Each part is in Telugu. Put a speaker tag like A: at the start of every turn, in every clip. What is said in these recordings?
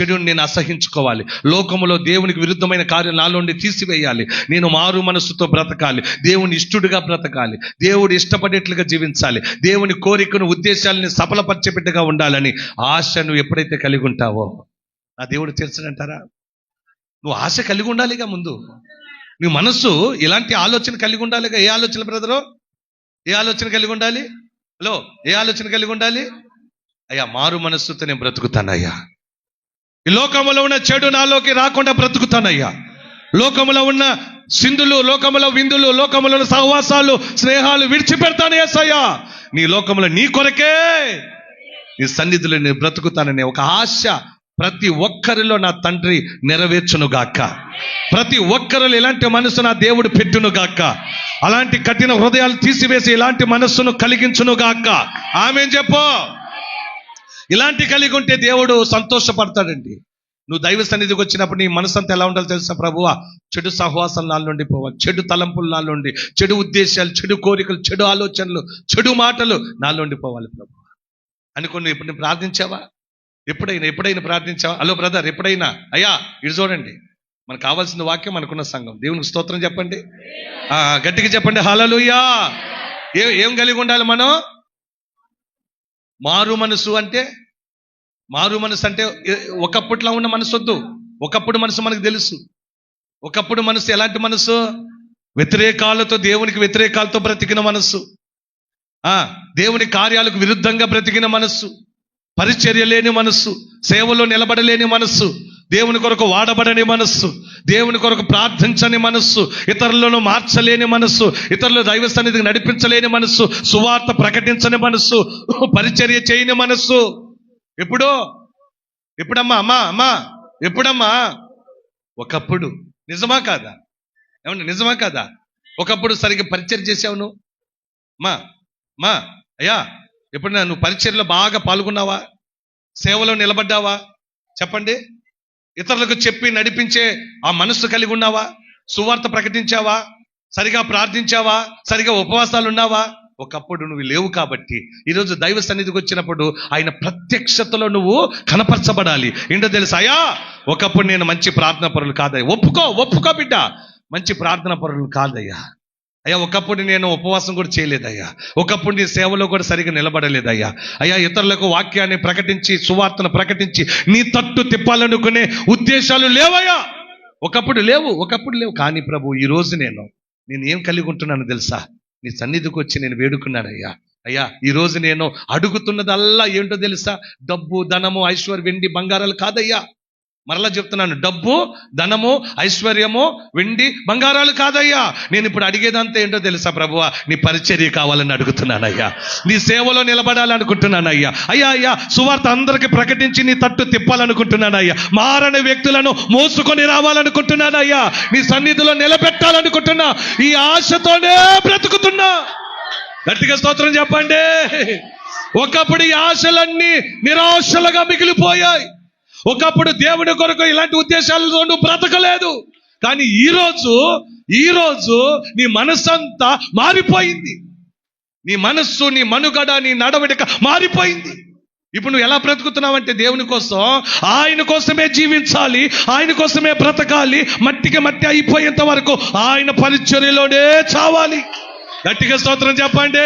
A: చెడుని నేను అసహించుకోవాలి. లోకములో దేవునికి విరుద్ధమైన కార్యం నాలోండి తీసివేయాలి. నేను మారు మనస్సుతో బ్రతకాలి. దేవుని ఇష్టడుగా బ్రతకాలి. దేవుడు ఇష్టపడేట్లుగా జీవించాలి. దేవుని కోరికను ఉద్దేశాలని సఫలపరిచేపెట్టుగా ఉండాలని ఆశ నువ్వు ఎప్పుడైతే కలిగి ఉంటావో ఆ దేవుడు తీర్చడంటారా నువ్వు ఆశ కలిగి ఉండాలిగా ముందు. నీ మనస్సు ఇలాంటి ఆలోచన కలిగి ఉండాలిగా? ఏ ఆలోచన బ్రదరు? ఏ ఆలోచన కలిగి ఉండాలి? హలో ఏ ఆలోచన కలిగి ఉండాలి? అయ్యా మారు మనస్సుతో నేను బ్రతుకుతానయ్యా. ఈ లోకములో ఉన్న చెడు నాలోకి రాకుండా బ్రతుకుతానయ్యా. లోకములో ఉన్న సింధులు లోకములో విందులు లోకములో ఉన్న సహవాసాలు స్నేహాలు విడిచిపెడతాను ఏసయ్యా. నీ లోకములో నీ కొరకే నీ సన్నిధిలో నేను బ్రతుకుతాననే ఒక ఆశ ప్రతి ఒక్కరిలో నా తండ్రి నెరవేర్చునుగాక. ప్రతి ఒక్కరిలో ఇలాంటి మనసు నా దేవుడు పెట్టును గాక అలాంటి కఠిన హృదయాలు తీసివేసి ఇలాంటి మనస్సును కలిగించును గాక ఆమె చెప్పు? ఇలాంటి కలిగి ఉంటే దేవుడు సంతోషపడతాడండి. నువ్వు దైవ సన్నిధికి వచ్చినప్పుడు నీ మనసు అంతా ఎలా ఉండాలో తెలుసా ప్రభువా చెడు సహవాసం నుండి పోవాలి. చెడు తలంపులు నాల నుండి చెడు ఉద్దేశాలు చెడు కోరికలు చెడు ఆలోచనలు చెడు మాటలు నాలో నుండి పోవాలి ప్రభు. అనుకుని ఇప్పుడు నేను ప్రార్థించావా? ఎప్పుడైనా ఎప్పుడైనా ప్రార్థించావా? హలో బ్రదర్ ఎప్పుడైనా? అయ్యా ఇటు చూడండి. మనకు కావాల్సిన వాక్యం మనకున్న సంఘం. దేవునికి స్తోత్రం చెప్పండి. గట్టిగా చెప్పండి. హలలుయ్యా ఏం ఏం కలిగి ఉండాలి మనం? మారు మనసు అంటే మారు మనసు అంటే ఒకప్పట్లో ఉన్న మనసు వద్దు. ఒకప్పుడు మనసు మనకు తెలుసు. ఒకప్పుడు మనసు ఎలాంటి మనసు? వ్యతిరేకాలతో దేవునికి వ్యతిరేకాలతో బ్రతికిన మనస్సు దేవుని కార్యాలకు విరుద్ధంగా బ్రతికిన మనస్సు పరిచర్య లేని మనస్సు సేవలో నిలబడలేని మనస్సు దేవుని కొరకు వాడబడని మనస్సు దేవుని కొరకు ప్రార్థించని మనస్సు ఇతరులను మార్చలేని మనస్సు ఇతరులు దైవ సన్నిధికి నడిపించలేని మనస్సు సువార్త ప్రకటించని మనస్సు పరిచర్య చేయని మనస్సు. ఎప్పుడో? ఎప్పుడమ్మా? అమ్మా? అమ్మా? ఎప్పుడమ్మా? ఒకప్పుడు. నిజమా కాదా? ఏమన్నా నిజమా కాదా? ఒకప్పుడు సరిగ్గా పరిచయం చేసావు నువ్వు? మా మా అయ్యా ఎప్పుడు నువ్వు పరిచర్లో బాగా పాల్గొన్నావా? సేవలో నిలబడ్డావా? చెప్పండి. ఇతరులకు చెప్పి నడిపించే ఆ మనస్సు కలిగి ఉన్నావా? సువార్త ప్రకటించావా? సరిగా ప్రార్థించావా? సరిగా ఉపవాసాలు ఉన్నావా ఒకప్పుడు నువ్వు లేవు కాబట్టి ఈరోజు దైవ సన్నిధికి వచ్చినప్పుడు ఆయన ప్రత్యక్షతలో నువ్వు కనపరచబడాలి. ఏంటో తెలుసాయా ఒకప్పుడు నేను మంచి ప్రార్థన పరులు కాదయ్యా. ఒప్పుకో ఒప్పుకో బిడ్డ. మంచి ప్రార్థన పరులు కాదయ్యా. అయ్యా ఒకప్పుడు నేను ఉపవాసం కూడా చేయలేదయ్యా. ఒకప్పుడు నీ సేవలో కూడా సరిగ్గా నిలబడలేదయ్యా. అయ్యా ఇతరులకు వాక్యాన్ని ప్రకటించి సువార్తను ప్రకటించి నీ తట్టు తిప్పాలనుకునే ఉద్దేశాలు లేవయ్యా. ఒకప్పుడు లేవు ఒకప్పుడు లేవు. కానీ ప్రభు ఈరోజు నేను నేను ఏం కలిగి ఉంటున్నాను తెలుసా? నీ సన్నిధికి వచ్చి నేను వేడుకున్నానయ్యా. అయ్యా ఈరోజు నేను అడుగుతున్నదల్లా ఏంటో తెలుసా? డబ్బు ధనము ఐశ్వర్ వెండి బంగారాలు కాదయ్యా. మరలా చెప్తున్నాను డబ్బు ధనము ఐశ్వర్యము వెండి బంగారాలు కాదయ్యా. నేను ఇప్పుడు అడిగేదంతా ఏంటో తెలుసా ప్రభువా? నీ పరిచర్య కావాలని అడుగుతున్నానయ్యా. నీ సేవలో నిలబడాలనుకుంటున్నానయ్యా. అయ్యా అయ్యా సువార్త అందరికి ప్రకటించి నీ తట్టు తిప్పాలనుకుంటున్నానయ్యా. మారని వ్యక్తులను మోసుకొని రావాలనుకుంటున్నానయ్యా. నీ సన్నిధిలో నిలబెట్టాలనుకుంటున్నా. ఈ ఆశతోనే బ్రతుకుతున్నా. గట్టిగా స్తోత్రం చెప్పండి. ఒకప్పుడు ఈ ఆశలన్నీ నిరాశలుగా మిగిలిపోయాయి. ఒకప్పుడు దేవుని కొరకు ఇలాంటి ఉద్దేశాలతో నువ్వు బ్రతకలేదు. కానీ ఈ రోజు నీ మనస్సంతా మారిపోయింది. నీ మనస్సు నీ మనుగడ నీ నడవడిక మారిపోయింది. ఇప్పుడు నువ్వు ఎలా బ్రతుకుతున్నావంటే దేవుని కోసం ఆయన కోసమే జీవించాలి ఆయన కోసమే బ్రతకాలి మట్టికి మట్టి అయిపోయేంత వరకు ఆయన పరిచర్యలోనే చావాలి. గట్టిగా స్తోత్రం చెప్పండి.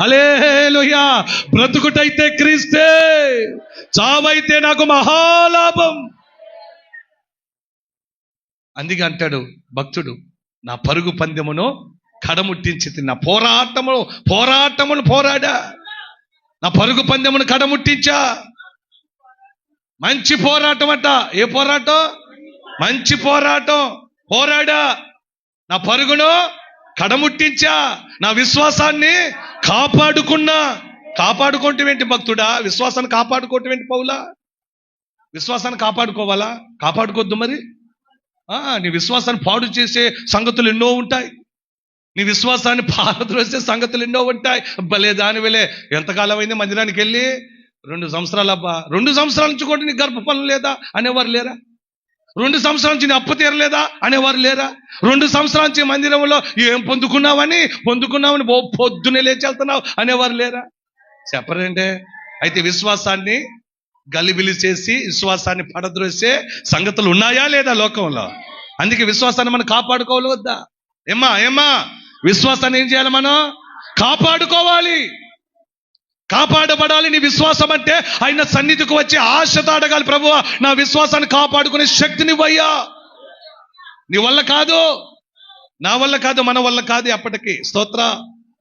A: అలేలుయా బ్రతుకుటైతే క్రీస్తే. చావైతే నాకు మహాలాభం. అందుకే అంటాడు భక్తుడు నా పరుగు పందెమును కడముట్టించి నా పోరాటము పోరాటమును పోరాడా. నా పరుగు పందెమును కడముట్టించా. మంచి పోరాటం అట. ఏ పోరాటం? మంచి పోరాటం. పోరాడా. నా పరుగును కడముట్టించా. నా విశ్వాసాన్ని కాపాడుకున్నా. కాపాడుకోవటం భక్తుడా? విశ్వాసాన్ని కాపాడుకోవటం ఏంటి పౌలా? విశ్వాసాన్ని కాపాడుకోవాలా? కాపాడుకోవద్దు మరి? నీ విశ్వాసాన్ని పాడు చేసే సంగతులు ఎన్నో ఉంటాయి. నీ విశ్వాసాన్ని పారద్రోసే సంగతులు ఎన్నో ఉంటాయి. భలే దాని వెళ్ళే ఎంతకాలం అయింది మందిరానికి వెళ్ళి రెండు సంవత్సరాలు అబ్బా రెండు సంవత్సరాల నుంచి కూడా నీ గర్భఫలం లేదా అనేవారు లేరా? రెండు సంవత్సరాల నుంచి అప్పు తీరలేదా? అనేవారు లేరా? రెండు సంవత్సరాల నుంచి మందిరంలో ఏం పొందుకున్నావని? పొందుకున్నావని ఓ పొద్దునే లేచి వెళ్తున్నావు అనేవారు లేరా? చెప్పరంటే అయితే విశ్వాసాన్ని గలిబిలి చేసి విశ్వాసాన్ని పడద్రోసే సంగతులు ఉన్నాయా లేదా లోకంలో? అందుకే విశ్వాసాన్ని మనం కాపాడుకోవాలి వద్దా? ఏమ్మా ఏమ్మా? విశ్వాసాన్ని ఏం చేయాలి మనం? కాపాడుకోవాలి. కాపాడబడాలి నీ విశ్వాసం అంటే ఆయన సన్నిధికి వచ్చి ఆశతో అడగాలి ప్రభువా నా విశ్వాసాన్ని కాపాడుకునే శక్తిని ఇవ్వయ్యా. నీ వల్ల కాదు నా వల్ల కాదు మన వల్ల కాదు అప్పటికి. స్తోత్ర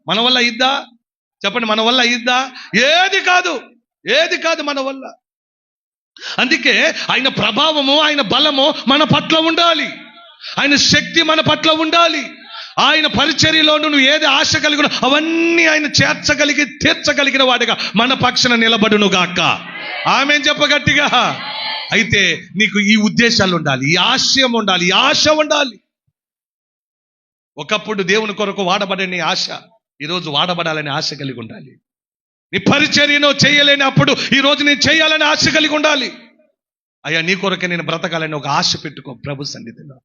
A: మన వల్ల ఇద్దా చెప్పండి మన వల్ల ఇద్దా ఏది కాదు ఏది కాదు మన వల్ల. అందుకే ఆయన ప్రభావము ఆయన బలము మన పట్ల ఉండాలి. ఆయన శక్తి మన పట్ల ఉండాలి. ఆయన పరిచర్యలో నువ్వు ఏది ఆశ కలిగిన అవన్నీ ఆయన చేర్చగలిగి తీర్చగలిగిన వాడిగా మన పక్షన నిలబడును గాక. ఆమె చెప్పగట్టిగా అయితే నీకు ఈ ఉద్దేశాలు ఉండాలి ఈ ఆశయం ఉండాలి ఈ ఆశ ఉండాలి. ఒకప్పుడు దేవుని కొరకు వాడబడని ఆశ ఈరోజు వాడబడాలని ఆశ కలిగి ఉండాలి. నీ పరిచర్యను చేయలేని అప్పుడు ఈ రోజు నేను చేయాలని ఆశ కలిగి ఉండాలి. అయ్యా నీ కొరకే నేను బ్రతకాలని ఒక ఆశ పెట్టుకో ప్రభు సన్నిధిలో.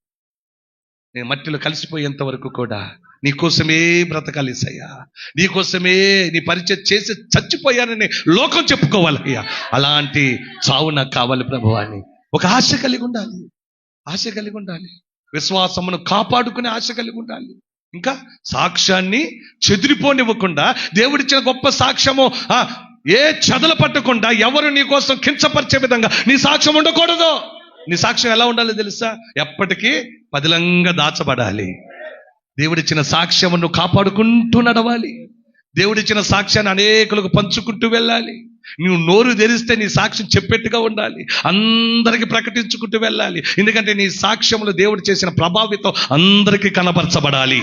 A: నేను మట్టిలో కలిసిపోయేంత వరకు కూడా నీ కోసమే బ్రతకాలి సయ్యా. నీ కోసమే నీ పరిచయం చేసి చచ్చిపోయానని లోకం చెప్పుకోవాలయ్యా అలాంటి చావు నాకు కావాలి ప్రభు అని ఒక ఆశ కలిగి ఉండాలి. ఆశ కలిగి ఉండాలి. విశ్వాసమును కాపాడుకునే ఆశ కలిగి ఉండాలి. ఇంకా సాక్ష్యాన్ని చెదిరిపోనివ్వకుండా దేవుడిచ్చిన గొప్ప సాక్ష్యము ఆ, ఏ చెదలు పట్టకుండా ఎవరు నీ కోసం కించపరిచే విధంగా నీ సాక్ష్యం ఉండకూడదు. నీ సాక్ష్యం ఎలా ఉండాలో తెలుసా? ఎప్పటికీ పదిలంగా దాచబడాలి. దేవుడిచ్చిన సాక్ష్యమును కాపాడుకుంటూ నడవాలి. దేవుడిచ్చిన సాక్ష్యాన్ని అనేకులకు పంచుకుంటూ వెళ్ళాలి. నువ్వు నోరు తెరిస్తే నీ సాక్ష్యం చెప్పేట్టుగా ఉండాలి. అందరికీ ప్రకటించుకుంటూ వెళ్ళాలి. ఎందుకంటే నీ సాక్ష్యంలో దేవుడు చేసిన ప్రభావితం అందరికీ కనపరచబడాలి